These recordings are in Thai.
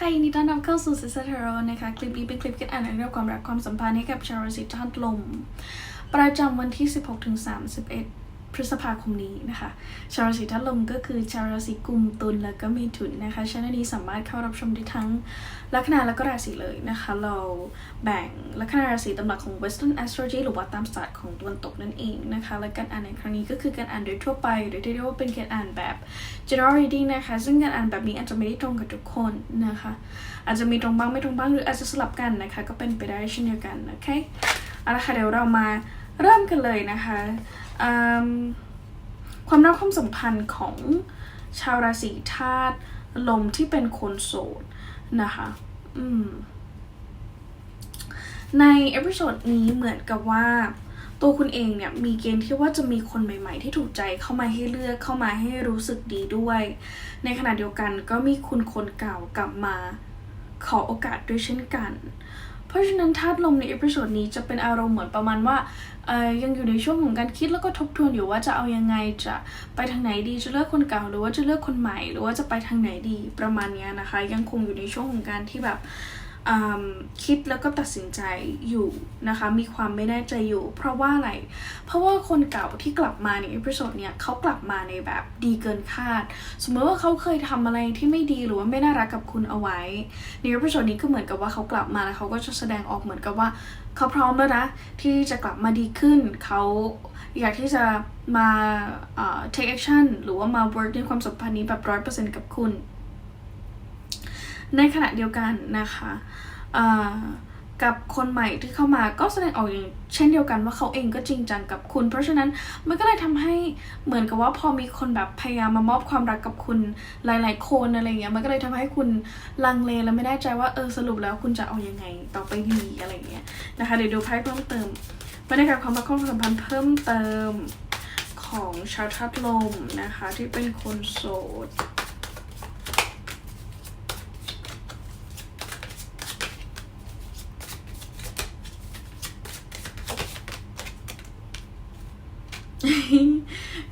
ค่ะยินดีต้อนรับเข้าสู่ซิสเทอร์นะคะ คลิปนี้เป็นคลิปเกี่ยวกับเรื่องความรักความสัมพันธ์ให้กับชาวราศีธาตุลม ประจำวันที่ 16ถึง31 พฤษภาคมนี้นะคะ ชาวราศีธาตุลมก็คือชาวราศีกุมตุลแล้วก็เมถุนนะคะช่องนี้สามารถเข้ารับชมได้ทั้งลัคนาและก็ราศีเลยนะคะ เราแบ่งลัคนาราศีตามหลักของ Western Astrology หรือว่าตามศาสตร์ของตะวันตกนั่นเองนะคะ และการอ่านในครั้งนี้ก็คือการอ่านโดยทั่วไป หรือที่เรียกว่าเป็นการอ่านแบบ general reading นะคะ ซึ่งการอ่านแบบนี้อาจจะไม่ได้ตรงกับทุกคนนะคะ อาจจะมีตรงบ้างไม่ตรงบ้างหรืออาจจะสลับกันนะคะ ก็เป็นไปได้เช่นเดียวกันโอเคเอาละค่ะเดี๋ยวเรามาเริ่มกันเลยนะคะ ความรักความสัมพันธ์ของชาวราศีธาตุลมที่เป็นคนโสดนะคะในเอพิโซดนี้เหมือนกับว่าตัวคุณเองเนี่ยมีเกณฑ์ที่ว่าจะมีคนใหม่ ๆ ที่ถูกใจเข้ามาให้เลือกเข้ามาให้รู้สึกดีด้วย ในขณะเดียวกันก็มีคุณคนเก่ากลับมาขอโอกาสด้วยเช่นกัน เพราะฉะนั้นธาตุลมในเอพิโซดนี้จะเป็นอารมณ์เหมือนประมาณว่าเอ่ยยังอยู่ในช่วงของการคิดแล้วก็ทบทวนอยู่ว่าจะเอายังไงจะไปทางไหนดีจะเลือกคนเก่าหรือว่าจะเลือกคนใหม่ หรือว่าจะไปทางไหนดีประมาณนี้นะคะ ยังคงอยู่ในช่วงของการที่แบบ คิดแล้วก็ตัดสินใจอยู่นะคะ มีความไม่แน่ใจอยู่ เพราะว่าอะไร เพราะว่าคนเก่าที่กลับมาในเอพิโซดเนี่ยเขากลับมาในแบบดีเกินคาด สมมติว่าเขาเคยทำอะไรที่ไม่ดีหรือว่าไม่น่ารักกับคุณเอาไว้ ในเอพิโซดนี้ก็เหมือนกับว่าเขากลับมาแล้วเขาก็จะแสดงออกเหมือนกับว่าเขาพร้อมแล้วนะที่จะกลับมาดีขึ้นเขาอยากที่จะมา take action หรือว่ามา work ในความสัมพันธ์นี้แบบร้อยเปอร์เซ็นต์กับคุณ ในขณะเดียวกันนะคะกับคนใหม่ที่เข้ามาก็แสดงออกอย่างเช่นเดียวกันว่าเขาเองก็จริงจังกับคุณ เพราะฉะนั้นมันก็เลยทำให้เหมือนกับว่าพอมีคนแบบพยายามมามอบความรักกับคุณหลาย ๆ คนอะไรเงี้ยมันก็เลยทำให้คุณลังเลและไม่แน่ใจว่าเออสรุปแล้วคุณจะเอายังไงต่อไปดีอะไรเงี้ยนะคะเดี๋ยวดูไพ่เพิ่มเติมบรรยากาศความรักความสัมพันธ์เพิ่มเติมของชาวทัดลมนะคะที่เป็นคนโสด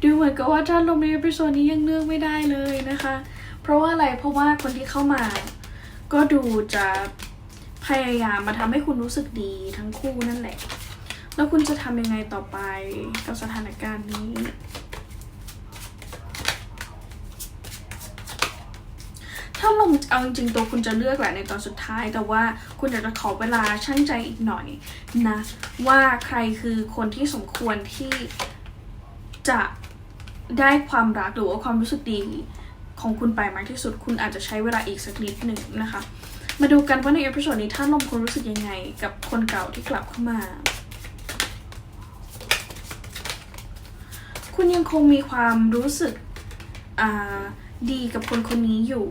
ดูเหมือนกับว่าท่านลมในเอพิโซดนี้ยังเลือกไม่ได้เลยนะคะ เพราะว่าอะไรเพราะว่าคนที่เข้ามา ก็ดูจะพยายามมาทำให้คุณรู้สึกดีทั้งคู่นั่นแหละ แล้วคุณจะทำยังไงต่อไปกับสถานการณ์นี้ถ้าลงเอาจริงๆตัวคุณจะเลือกแหละในตอนสุดท้าย แต่ว่าคุณอยากจะขอเวลาชั่งใจอีกหน่อยนะ ว่าใครคือคนที่สมควรที่ จะได้ความรักหรือว่าความรู้สึกดีของคุณไปมากที่สุด คุณอาจจะใช้เวลาอีกสักนิดหนึ่งนะคะ มาดูกันว่าในเอพิโซดนี้ท่านลมคุณรู้สึกยังไง กับคนเก่าที่กลับเข้ามา คุณยังคงมีความรู้สึกดีกับคนคนนี้อยู่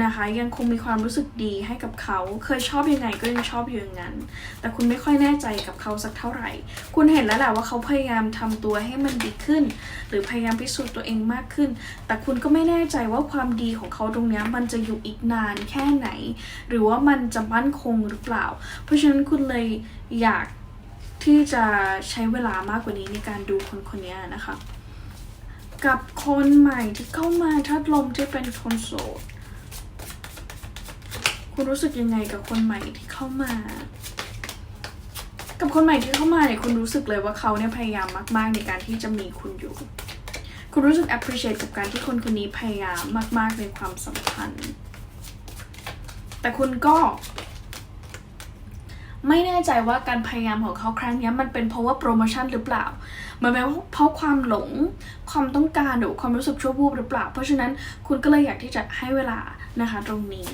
นะคะ ยังคงมีความรู้สึกดีให้กับเขา เคยชอบยังไงก็ยังชอบอยู่อย่างนั้น แต่คุณไม่ค่อยแน่ใจกับเขาสักเท่าไหร่ คุณเห็นแล้วแหละว่าเขาพยายามทำตัวให้มันดีขึ้น หรือพยายามพิสูจน์ตัวเองมากขึ้น แต่คุณก็ไม่แน่ใจว่าความดีของเขาตรงนี้มันจะอยู่อีกนานแค่ไหน หรือว่ามันจะมั่นคงหรือเปล่า เพราะฉะนั้นคุณเลยอยากที่จะใช้เวลามากกว่านี้ในการดูคนคนนี้นะคะ กับคนใหม่ที่เข้ามาทัดลมที่เป็นคนโสด คุณรู้สึกยังไงกับคนใหม่ที่เข้ามา กับคนใหม่ที่เข้ามาเนี่ยคุณรู้สึกเลยว่าเขาเนี่ยพยายามมาก ๆ ในการที่จะมีคุณอยู่ คุณรู้สึก appreciate กับการที่คนคนนี้พยายามมาก ๆ ในความสัมพันธ์ แต่คุณก็ ไม่แน่ใจว่าการพยายามของเขาครั้งนี้มันเป็นเพราะว่าโปรโมชั่นหรือเปล่ามันเป็นเพราะความหลง ความต้องการหรือความรู้สึกชั่ววูบหรือเปล่า เพราะฉะนั้นคุณก็เลยอยากที่จะให้เวลานะคะตรงนี้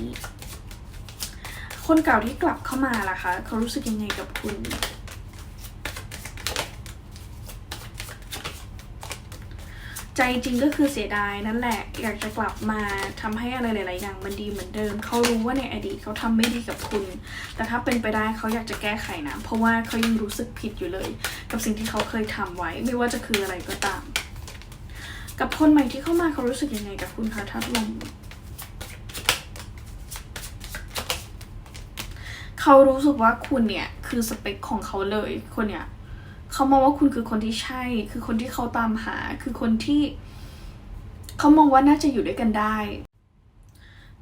คนเก่าที่กลับเข้ามาล่ะคะเขารู้สึกยังไงกับคุณ ใจจริงก็คือเสียดายนั่นแหละ อยากจะกลับมาทำให้อะไรหลาย ๆ อย่างมันดีเหมือนเดิม เขารู้ว่าในอดีตเขาทำไม่ดีกับคุณ แต่ถ้าเป็นไปได้เขาอยากจะแก้ไขนะ เพราะว่าเขายังรู้สึกผิดอยู่เลย กับสิ่งที่เขาเคยทำไว้ ไม่ว่าจะคืออะไรก็ตาม กับคนใหม่ที่เข้ามาเขารู้สึกยังไงกับคุณคะทัดลม เขารู้สึกว่าคุณเนี่ย คือสเปคของเขาเลยคนเนี่ยเขามองว่าคุณคือคนที่ใช่ คือคนที่เขาตามหา คือคนที่ เขามองว่าน่าจะอยู่ด้วยกันได้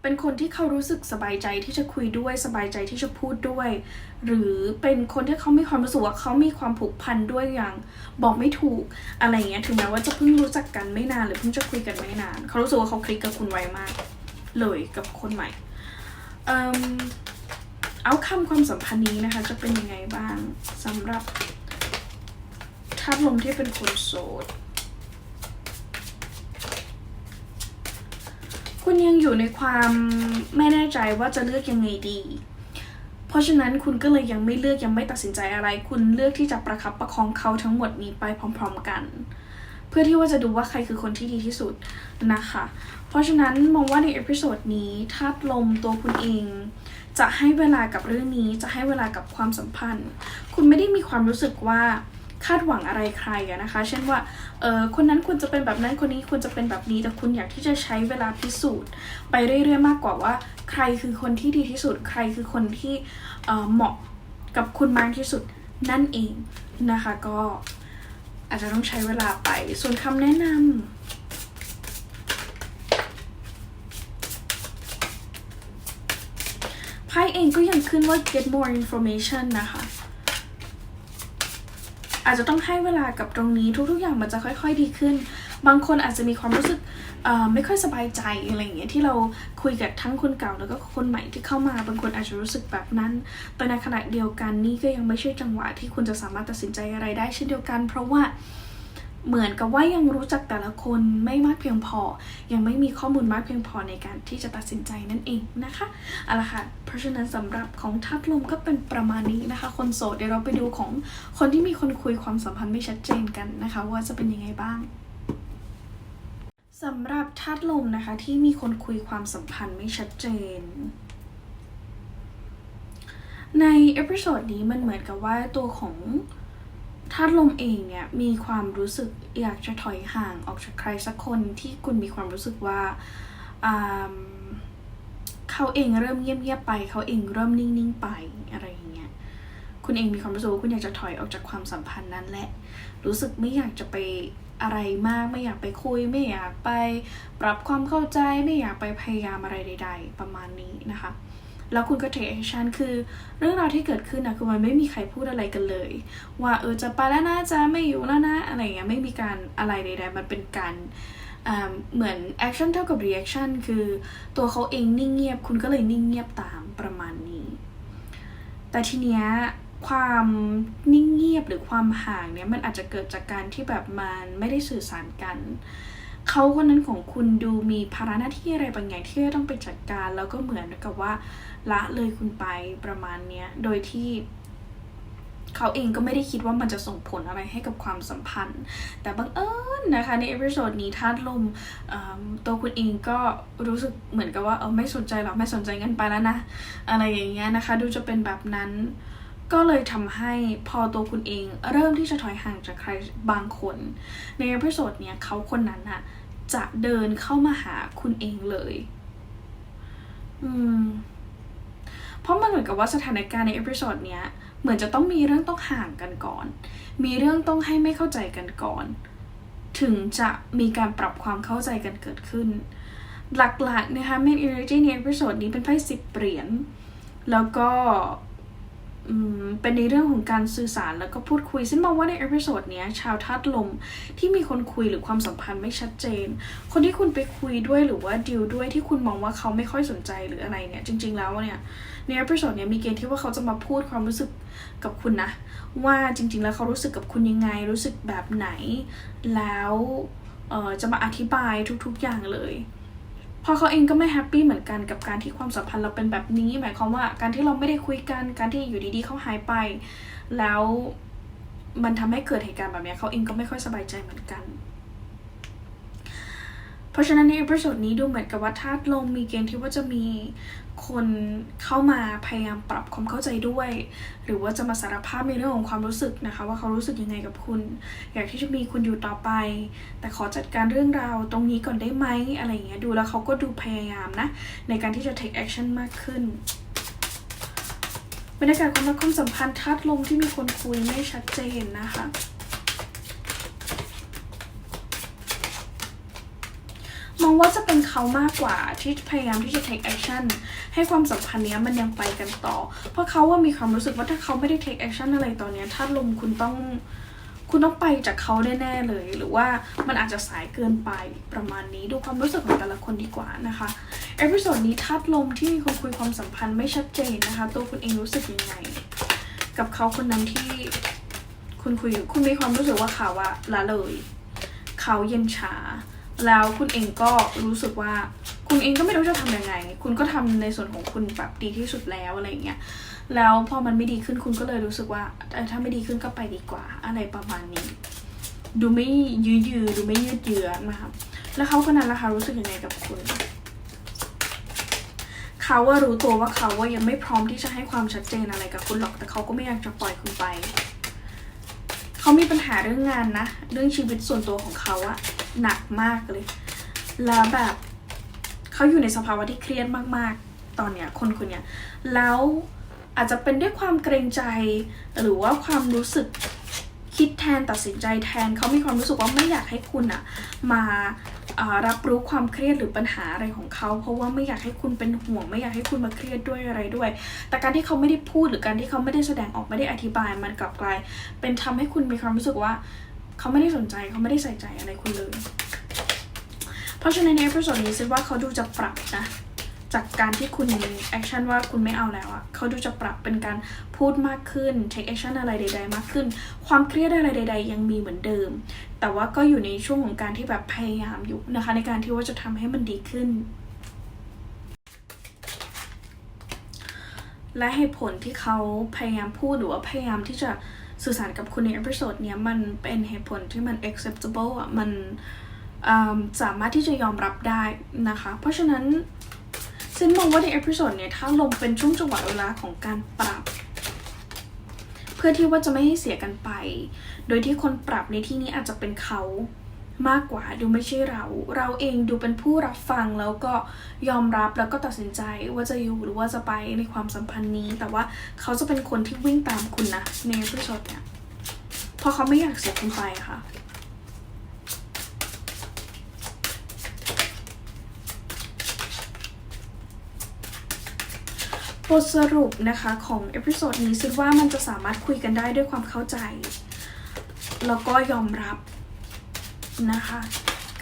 เป็นคนที่เขารู้สึกสบายใจที่จะคุยด้วย สบายใจที่จะพูดด้วย หรือเป็นคนที่เขามีความรู้สึกว่าเขามีความผูกพันด้วยอย่าง บอกไม่ถูกอะไรเงี้ย ถึงแม้ว่าจะเพิ่งรู้จักกันไม่นานหรือเพิ่งจะคุยกันไม่นาน เขารู้สึกว่าเขาคลิกกับคุณไวมาก เลยกับคนใหม่ เอาคำความสัมพันธ์นี้นะคะ จะเป็นยังไงบ้างสำหรับธาตุลมที่เป็นคนโสด คุณยังอยู่ในความไม่แน่ใจว่าจะเลือกยังไงดี เพราะฉะนั้นคุณก็เลยยังไม่เลือกยังไม่ตัดสินใจอะไร คุณเลือกที่จะประคับประคองเขาทั้งหมดนี้ไปพร้อม ๆกัน เพื่อที่ว่าจะดูว่าใครคือคนที่ดีที่สุดนะคะ เพราะฉะนั้นมองว่าในเอพิโซดนี้ธาตุลมตัวคุณเอง จะให้เวลากับเรื่องนี้จะให้เวลากับความสัมพันธ์ คุณไม่ได้มีความรู้สึกว่าคาดหวังอะไรใครอะนะคะ เช่นว่าเออคนนั้นควรจะเป็นแบบนั้นคนนี้ควรจะเป็นแบบนี้ แต่คุณอยากที่จะใช้เวลาพิสูจน์ ไปเรื่อยๆมากกว่าว่า ใครคือคนที่ดีที่สุด ใครคือคนที่เเหมาะกับคุณมากที่สุดนั่นเองนะคะ ก็อาจจะต้องใช้เวลาไป ส่วนคำแนะนำ พ่เองก็ยังขึ้นว่า get more information นะคะ อาจจะต้องให้เวลากับตรงนี้ทุกๆ อย่างมันจะค่อยๆ ดีขึ้น บางคนอาจจะมีความรู้สึกไม่ค่อยสบายใจอะไรอย่างเงี้ยที่เราคุยกับทั้งคนเก่าแล้วก็คนใหม่ที่เข้ามา บางคนอาจจะรู้สึกแบบนั้น แต่ในขณะเดียวกันนี่ก็ยังไม่ใช่จังหวะที่คุณจะสามารถตัดสินใจอะไรได้เช่นเดียวกัน เพราะว่า เหมือนกับว่ายังรู้จักแต่ละคนไม่มากเพียงพอ ยังไม่มีข้อมูลมากเพียงพอในการที่จะตัดสินใจนั่นเองนะคะเอาละค่ะเพราะฉะนั้นสำหรับของทัดลมก็เป็นประมาณนี้นะคะ คนโสดเดี๋ยวเราไปดูของคนที่มีคนคุยความสัมพันธ์ไม่ชัดเจนกันนะคะ ว่าจะเป็นยังไงบ้างสำหรับธาตุลมนะคะที่มีคนคุยความสัมพันธ์ไม่ชัดเจน ในเอพิโซดนี้มันเหมือนกับว่าตัวของ ธาตุลมเองเนี่ยมีความรู้สึกอยากจะถอยห่างออกจากใครสักคนที่คุณมีความรู้สึกว่าเขาเองเริ่มเงียบๆไป เขาเองเริ่มนิ่งๆไปอะไรอย่างเงี้ยคุณเองมีความรู้สึกว่าคุณอยากจะถอยออกจากความสัมพันธ์นั้นแหละ รู้สึกไม่อยากจะไปอะไรมาก ไม่อยากไปคุย ไม่อยากไปปรับความเข้าใจไม่อยากไปพยายามอะไรใด ๆ ประมาณนี้นะคะ แล้วคุณก็ take action คือ เรื่องราวที่เกิดขึ้นนะคือมันไม่มีใครพูดอะไรกันเลย ว่าเออจะไปแล้วนะจะไม่อยู่แล้วนะอะไรอย่างเงี้ยไม่มีการอะไรใดๆมันเป็นการอ่าเหมือน action เท่ากับ reaction คือตัวเขาเองนิ่งเงียบ คุณก็เลยนิ่งเงียบตามประมาณนี้ แต่ทีเนี้ยความนิ่งเงียบหรือความห่างเนี่ยมันอาจจะเกิดจากการที่แบบมันไม่ได้สื่อสารกัน เขาคนนั้นของคุณดูมีภาระหน้าที่อะไรบางอย่างที่จะต้องไปจัดการ แล้วก็เหมือนกับว่า ละเลยคุณไปประมาณเนี้ยโดยที่เขาเองก็ไม่ได้คิดว่ามันจะส่งผลอะไรให้กับความสัมพันธ์ แต่บังเอิญนะคะ ในเอพิโซดนี้ธาตุลมเอิ่มตัวคุณเองก็รู้สึกเหมือนกับว่าเออไม่สนใจหรอกไม่สนใจงั้นไปแล้วนะ อะไรอย่างเงี้ยนะคะ ดูจะเป็นแบบนั้น ก็เลยทำให้พอตัวคุณเองเริ่มที่จะถอยห่างจากใครบางคน ในเอพิโซดเนี้ยเขาคนนั้นอะ จะเดินเข้ามาหาคุณเองเลย อืม เพราะมันเหมือนกับว่าสถานการณ์ในเอพิโซดเนี้ย เหมือนจะต้องมีเรื่องต้องห่างกันก่อน มีเรื่องต้องให้ไม่เข้าใจกันก่อน ถึงจะมีการปรับความเข้าใจกันเกิดขึ้น หลักๆนะคะ Main Energy ในเอพิโซดนี้เป็นไพ่สิบเหรียญ แล้วก็ เป็นในเรื่องของการสื่อสารแล้วก็พูดคุย ซึ่งมองว่าในเอพิโซดนี้ชาวธาตุลมที่มีคนคุยหรือความสัมพันธ์ไม่ชัดเจน คนที่คุณไปคุยด้วยหรือว่าดีลด้วยที่คุณมองว่าเขาไม่ค่อยสนใจหรืออะไรเนี่ย จริง ๆ แล้วเนี่ยในเอพิโซดเนี้ยมีเกณฑ์ที่ว่าเขาจะมาพูดความรู้สึกกับคุณนะ ว่าจริง ๆ แล้วเขารู้สึกกับคุณยังไง รู้สึกแบบไหน แล้วจะมาอธิบายทุก ๆ อย่างเลย พอเขาเองก็ไม่แฮปปี้เหมือนกันกับการที่ความสัมพันธ์เราเป็นแบบนี้ หมายความว่าการที่เราไม่ได้คุยกัน การที่อยู่ดีๆเขาหายไป แล้วมันทำให้เกิดเหตุการณ์แบบนี้เขาเองก็ไม่ค่อยสบายใจเหมือนกัน เพราะฉะนั้นในเอพิโซดนี้ดูเหมือนกับว่าธาตุลมมีเกณฑ์ที่ว่าจะมีคนเข้ามาพยายามปรับความเข้าใจด้วย หรือว่าจะมาสารภาพในเรื่องของความรู้สึกนะคะ ว่าเขารู้สึกยังไงกับคุณ อยากที่จะมีคุณอยู่ต่อไป แต่ขอจัดการเรื่องราวตรงนี้ก่อนได้ไหมอะไรอย่างเงี้ยดูแล้วเขาก็ดูพยายามนะ ในการที่จะ take action มากขึ้นบรรยากาศความรักความสัมพันธ์ทัดลมที่มีคนคุยไม่ชัดเจนนะคะ องว่าจะเป็นเขามากกว่าที่พยายามที่จะ take action ให้ความสัมพันธ์เนี้ยมันยังไปกันต่อ เพราะเขาว่ามีความรู้สึกว่าถ้าเขาไม่ได้ take action อะไรตอนเนี้ยถ้าลมคุณต้องคุณต้องไปจากเขาแน่ๆเลย หรือว่ามันอาจจะสายเกินไปประมาณนี้ดูความรู้สึกของแต่ละคนดีกว่านะคะเอพิโซดนี้ทัดลมที่มีคนคุยความสัมพันธ์ไม่ชัดเจนนะคะ ตัวคุณเองรู้สึกยังไง กับเขาคนนั้นที่คุณคุยอยู่คุณมีความรู้สึกว่าเขาอะละเลย เขาเย็นชา แล้วคุณเองก็รู้สึกว่าคุณเองก็ไม่รู้จะทำยังไง คุณก็ทำในส่วนของคุณแบบดีที่สุดแล้วอะไรอย่างเงี้ย แล้วพอมันไม่ดีขึ้นคุณก็เลยรู้สึกว่าถ้าไม่ดีขึ้นก็ไปดีกว่า อะไรประมาณนี้ ดูไม่ยืยือดูไม่ยืดเยื้อนะคะแล้วเขาคนนั้นล่ะคะรู้สึกยังไงกับคุณเขาว่ารู้ตัวว่าเขาว่ายังไม่พร้อมที่จะให้ความชัดเจนอะไรกับคุณหรอก แต่เขาก็ไม่อยากจะปล่อยคุณไป เขามีปัญหาเรื่องงานนะ เรื่องชีวิตส่วนตัวของเขาอะหนักมากเลย แล้วแบบเขาอยู่ในสภาวะที่เครียดมากๆ ตอนเนี้ยคนคนเนี้ย แล้วอาจจะเป็นด้วยความเกรงใจ หรือว่าความรู้สึกคิดแทนตัดสินใจแทนเขามีความรู้สึกว่าไม่อยากให้คุณอะมา รับรู้ความเครียดหรือปัญหาอะไรของเขา เพราะว่าไม่อยากให้คุณเป็นห่วง ไม่อยากให้คุณมาเครียดด้วยอะไรด้วย แต่การที่เขาไม่ได้พูดหรือการที่เขาไม่ได้แสดงออกไม่ได้อธิบายมันกลับกลายเป็นทำให้คุณมีความรู้สึกว่า เขาไม่ได้สนใจเขาไม่ได้ใส่ใจอะไรคุณเลย เพราะฉะนั้นในเอพิโซดนี้ซิว่าเขาดูจะปรับนะ จากการที่คุณแอคชั่นว่าคุณไม่เอาแล้วอะเขาดูจะปรับเป็นการพูดมากขึ้น take action อะไรใด ๆ มากขึ้น ความเครียดอะไรใด ๆ ยังมีเหมือนเดิม แต่ว่าก็อยู่ในช่วงของการที่แบบพยายามอยู่นะคะ ในการที่ว่าจะทำให้มันดีขึ้น และเหตุผลที่เขาพยายามพูดหรือว่าพยายามที่จะสื่อสารกับคุณในเอพิโซดเนี้ยมันเป็นเหตุผลที่มัน acceptable อะมันสามารถที่จะยอมรับได้นะคะ เพราะฉะนั้น ซินมองว่าในเอพิโซดเนี้ยถ้าลงเป็นช่วงจังหวะเวลาของการปรับ เพื่อที่ว่าจะไม่ให้เสียกันไป โดยที่คนปรับในที่นี้อาจจะเป็นเขามากกว่าดูไม่ใช่เรา เราเองดูเป็นผู้รับฟังแล้วก็ยอมรับแล้วก็ตัดสินใจว่าจะอยู่หรือว่าจะไปในความสัมพันธ์นี้ แต่ว่าเขาจะเป็นคนที่วิ่งตามคุณนะในเอพิโซดเนี่ยเพราะเขาไม่อยากเสียคุณไปค่ะ บทสรุปนะคะของเอพิโซดนี้คิดว่ามันจะสามารถคุยกันได้ด้วยความเข้าใจ แล้วก็ยอมรับนะคะ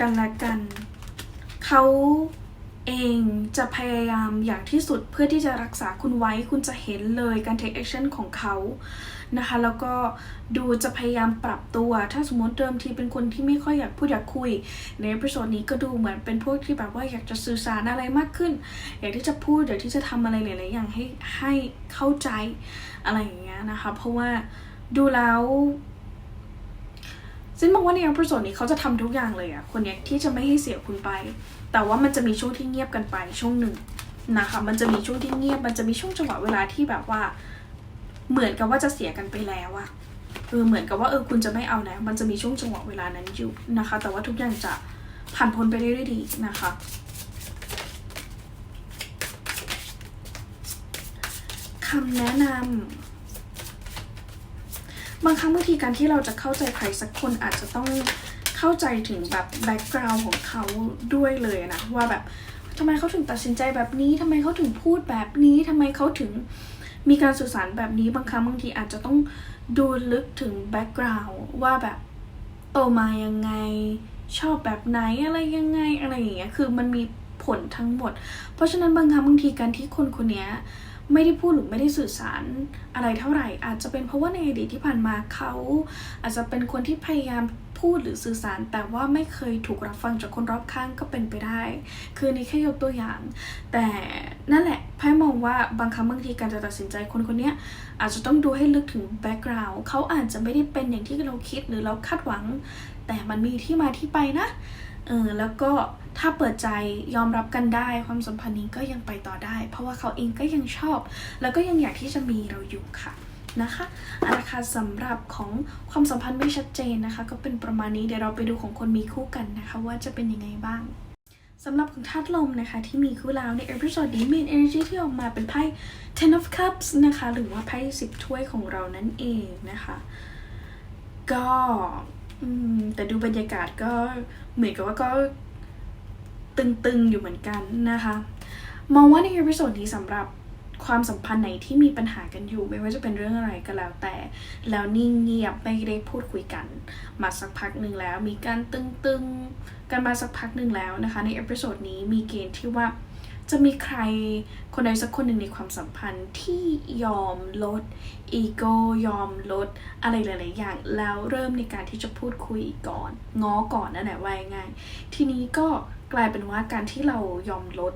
กันและกันเขา เองจะพยายามอย่างที่สุดเพื่อที่จะรักษาคุณไว้คุณจะเห็นเลยการ take action ของเขานะคะ แล้วก็ดูจะพยายามปรับตัว ถ้าสมมติเดิมทีเป็นคนที่ไม่ค่อยอยากพูดอยากคุย ในเอพิโซดนี้ก็ดูเหมือนเป็นพวกที่แบบว่าอยากจะสื่อสารอะไรมากขึ้น อยากที่จะพูดอยากที่จะทำอะไรหลาย ๆ อย่างให้ให้เข้าใจอะไรอย่างเงี้ยนะคะ เพราะว่าดูแล้ว ซินมองว่าในเอพิโซดนี้เขาจะทำทุกอย่างเลยอะคนเนี้ยที่จะไม่ให้เสียคุณไป แต่ว่ามันจะมีช่วงที่เงียบกันไปช่วงหนึ่งนะคะ มันจะมีช่วงที่เงียบ มันจะมีช่วงจังหวะเวลาที่แบบว่า เหมือนกับว่าจะเสียกันไปแล้วอะเออเหมือนกับว่าเออคุณจะไม่เอาแล้วมันจะมีช่วงจังหวะเวลานั้นอยู่นะคะ แต่ว่าทุกอย่างจะผ่านพ้นไปได้ด้วยดีนะคะ คำแนะนำ บางครั้งบางทีการที่เราจะเข้าใจใครสักคนอาจจะต้องเข้าใจถึงแบบแบ็กกราวน์ของเขาด้วยเลยนะว่าแบบทำไมเขาถึงตัดสินใจแบบนี้ทำไมเขาถึงพูดแบบนี้ทำไมเขาถึงมีการสื่อสารแบบนี้บางครั้งบางทีอาจจะต้องดูลึกถึงแบ็กกราวน์ว่าแบบโตมายังไงชอบแบบไหนอะไรยังไงอะไรอย่างเงี้ยคือมันมีผลทั้งหมด เพราะฉะนั้นบางครั้งบางทีการที่คนคนเนี้ย ไม่ได้พูดหรือไม่ได้สื่อสารอะไรเท่าไหร่ อาจจะเป็นเพราะว่าในอดีตที่ผ่านมาเขา อาจจะเป็นคนที่พยายามพูดหรือสื่อสาร แต่ว่าไม่เคยถูกรับฟังจากคนรอบข้างก็เป็นไปได้ คือนี่แค่ยกตัวอย่าง แต่นั่นแหละไพ่มองว่าบางครั้งบางทีการจะตัดสินใจคนคนนี้อาจจะต้องดูให้ลึกถึงแบ็กกราวน์เขาอาจจะไม่ได้เป็นอย่างที่เราคิดหรือเราคาดหวัง แต่มันมีที่มาที่ไปนะเออแล้วก็ ถ้าเปิดใจยอมรับกันได้ ความสัมพันธ์นี้ก็ยังไปต่อได้ เพราะว่าเขาเองก็ยังชอบ แล้วก็ยังอยากที่จะมีเราอยู่ค่ะนะคะอาละคะสำหรับของความสัมพันธ์ไม่ชัดเจนนะคะ ก็เป็นประมาณนี้เดี๋ยวเราไปดูของคนมีคู่กันนะคะ ว่าจะเป็นยังไงบ้างสำหรับของธาตุลมนะคะ ที่มีคู่แล้วในเอพิโซดนี้ main energy ที่ออกมาเป็นไพ่ ten of cups นะคะ หรือว่าไพ่สิบถ้วยของเรานั่นเองนะคะ ก็แต่ดูบรรยากาศก็เหมือนกับว่าก็ ตึงๆอยู่เหมือนกันนะคะ มองว่าในเอพิโซดนี้สำหรับความสัมพันธ์ไหนที่มีปัญหากันอยู่ ไม่ว่าจะเป็นเรื่องอะไรก็แล้วแต่ แล้วนิ่งเงียบไม่ได้พูดคุยกัน มาสักพักหนึ่งแล้ว มีการตึงๆกันมาสักพักหนึ่งแล้วนะคะ ในเอพิโซดนี้มีเกณฑ์ที่ว่าจะมีใครคนใดสักคนหนึ่งในความสัมพันธ์ที่ยอมลดอีโก้ยอมลดอะไรหลาย ๆ อย่าง แล้วเริ่มในการที่จะพูดคุยก่อน ง้อก่อนนั่นแหละว่าง่าย ทีนี้ก็ กลายเป็นว่าการที่เรายอมลด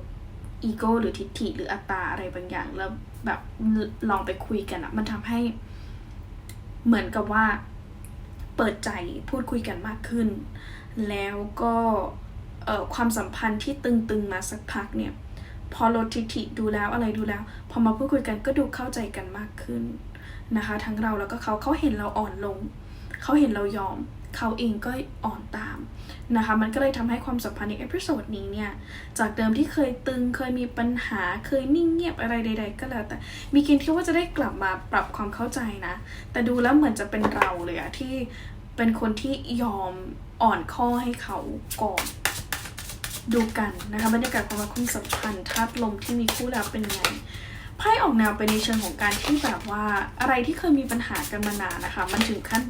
อีโก้หรือทิฏฐิหรืออัตตราอะไรบางอย่าง แล้วแบบลองไปคุยกันอะมันทำให้เหมือนกับว่าเปิดใจพูดคุยกันมากขึ้น แล้วก็ความสัมพันธ์ที่ตึงๆมาสักพักเนี่ย พอลดทิฐิดูแล้วอะไรดูแล้ว พอมาพูดคุยกันก็ดูเข้าใจกันมากขึ้นนะคะ ทั้งเราแล้วก็เขาเขาเห็นเราอ่อนลง เขาเห็นเรายอม เขาเองก็อ่อนตามนะคะ มันก็เลยทำให้ความสัมพันธ์ในเอพิโซดนี้เนี่ย จากเดิมที่เคยตึงเคยมีปัญหาเคยนิ่งเงียบอะไรใด ๆ ก็แล้วแต่ มีเกณฑ์ที่ว่าจะได้กลับมาปรับความเข้าใจนะ แต่ดูแล้วเหมือนจะเป็นเราเลยอะที่เป็นคนที่ยอมอ่อนข้อให้เขาก่อนดูกันนะคะบรรยากาศความรักความสัมพันธ์ธาตุลมที่มีคู่แล้วเป็นไง ไพ่ออกแนวไปในเชิงของการที่แบบว่าอะไรที่เคยมีปัญหากันมานานนะคะ มันถึงขั้น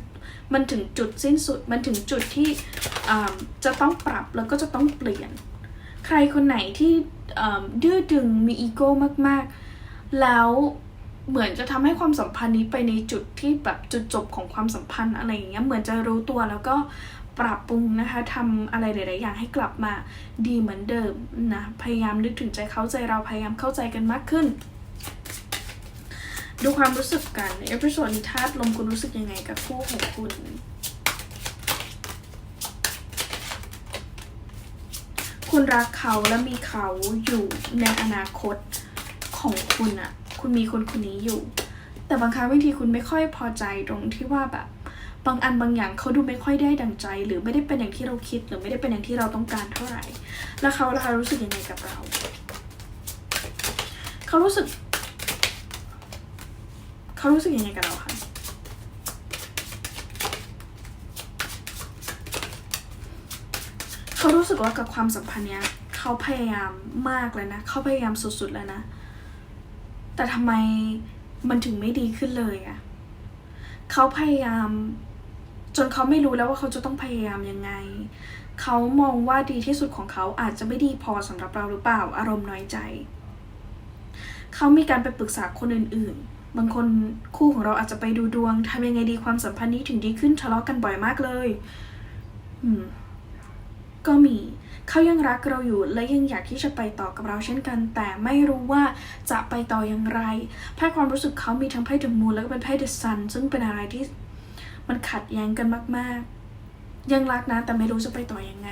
มันถึงจุดสิ้นสุด มันถึงจุดที่จะต้องปรับแล้วก็จะต้องเปลี่ยน ใครคนไหนที่ดื้อดึงมีอีโก้มากๆ แล้วเหมือนจะทำให้ความสัมพันธ์นี้ไปในจุดที่แบบจุดจบของความสัมพันธ์อะไรอย่างเงี้ยเหมือนจะรู้ตัวแล้วก็ปรับปรุงนะคะทำอะไรหลาย ๆ อย่างให้กลับมาดีเหมือนเดิมนะพยายามนึกถึงใจเขาใจเราพยายามเข้าใจกันมากขึ้น ดูความรู้สึกกันในเอพิโซดนี้ธาตุลมคุณรู้สึกยังไงกับคู่ของคุณ คุณรักเขาและมีเขาอยู่ในอนาคตของคุณอะคุณมีคนคนนี้อยู่ แต่บางครั้งบางทีคุณไม่ค่อยพอใจตรงที่ว่าแบบ บางอันบางอย่างเขาดูไม่ค่อยได้ดังใจ หรือไม่ได้เป็นอย่างที่เราคิด หรือไม่ได้เป็นอย่างที่เราต้องการเท่าไหร่ แล้วเขาล่ะคะรู้สึกยังไงกับเรา เขารู้สึก เขารู้สึกยังไงกับเราคะเขารู้สึกว่ากับความสัมพันธ์เนี้ยเขาพยายามมากเลยนะเขาพยายามสุดๆแล้วนะ แต่ทำไมมันถึงไม่ดีขึ้นเลยอะเขาพยายาม จนเขาไม่รู้แล้วว่าเขาจะต้องพยายามยังไง เขามองว่าดีที่สุดของเขาอาจจะไม่ดีพอสำหรับเราหรือเปล่าอารมณ์น้อยใจ เขามีการไปปรึกษาคนอื่นๆ บางคนคู่ของเราอาจจะไปดูดวงทำยังไงดีความสัมพันธ์นี้ถึงดีขึ้นทะเลาะกันบ่อยมากเลยอืมก็มีเขายังรักเราอยู่และยังอยากที่จะไปต่อกับเราเช่นกัน แต่ไม่รู้ว่าจะไปต่ออย่างไรไพ่ความรู้สึกเขามีทั้งไพ่เดอะมูนแล้วก็เป็นไพ่เดอะซันซึ่งเป็นอะไรที่มันขัดแย้งกันมาก ๆ ยังรักนะแต่ไม่รู้จะไปต่อยังไง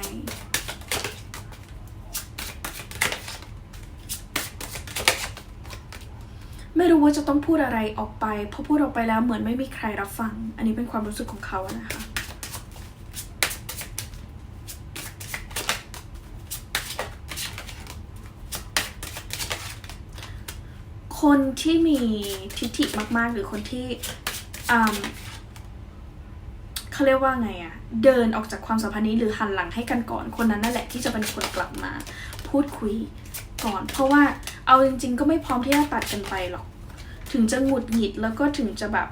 ไม่รู้ว่าจะต้องพูดอะไรออกไปเพราะพูดออกไปแล้วเหมือนไม่มีใครรับฟัง อันนี้เป็นความรู้สึกของเขาอะนะคะคนที่มีทิฐิมากๆ หรือคนที่อืมเขาเรียกว่าไงอะเดินออกจากความสัมพันธ์นี้หรือหันหลังให้กันก่อนคนนั้นนั่นแหละที่จะเป็นคนกลับมา พูดคุยก่อน เพราะว่า เอาจริง ๆ ก็ไม่พร้อมที่จะตัดกันไปหรอก ถึงจะหงุดหงิดแล้วก็ถึงจะแบบ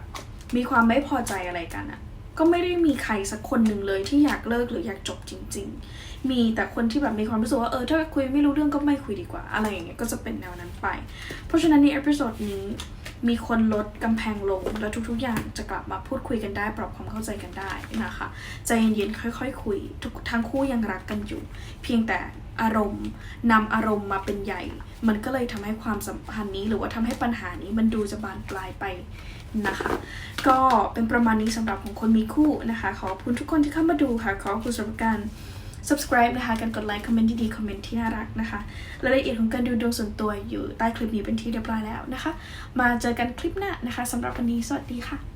มีความไม่พอใจอะไรกันอะก็ไม่ได้มีใครสักคนหนึ่งเลยที่อยากเลิกหรืออยากจบจริง ๆ มีแต่คนที่แบบมีความรู้สึกว่าเออถ้าคุยไม่รู้เรื่องก็ไม่คุยดีกว่า อะไรอย่างเงี้ยก็จะเป็นแนวนั้นไป เพราะฉะนั้นในเอพิโซดนี้มีคนลดกำแพงลง แล้วทุกๆ อย่างจะกลับมาพูดคุยกันได้ ปรับความเข้าใจกันได้นะคะ ใจเย็นๆค่อยๆ คุย ทุกทั้งคู่ยังรักกันอยู่ เพียงแต่ อารมณ์นำอารมณ์มาเป็นใหญ่ มันก็เลยทำให้ความสัมพันธ์นี้หรือว่าทำให้ปัญหานี้มันดูจะบานปลายไปนะคะ ก็เป็นประมาณนี้สำหรับของคนมีคู่นะคะ ขอบคุณทุกคนที่เข้ามาดูค่ะ ขอบคุณสำหรับการ subscribe นะคะ การกดไลค์ คอมเมนต์ดีๆ คอมเมนต์ที่น่ารักนะคะรายละเอียดของการดูดวงส่วนตัวอยู่ใต้คลิปนี้เป็นที่เรียบร้อยแล้วนะคะ มาเจอกันคลิปหน้านะคะสำหรับวันนี้สวัสดีค่ะ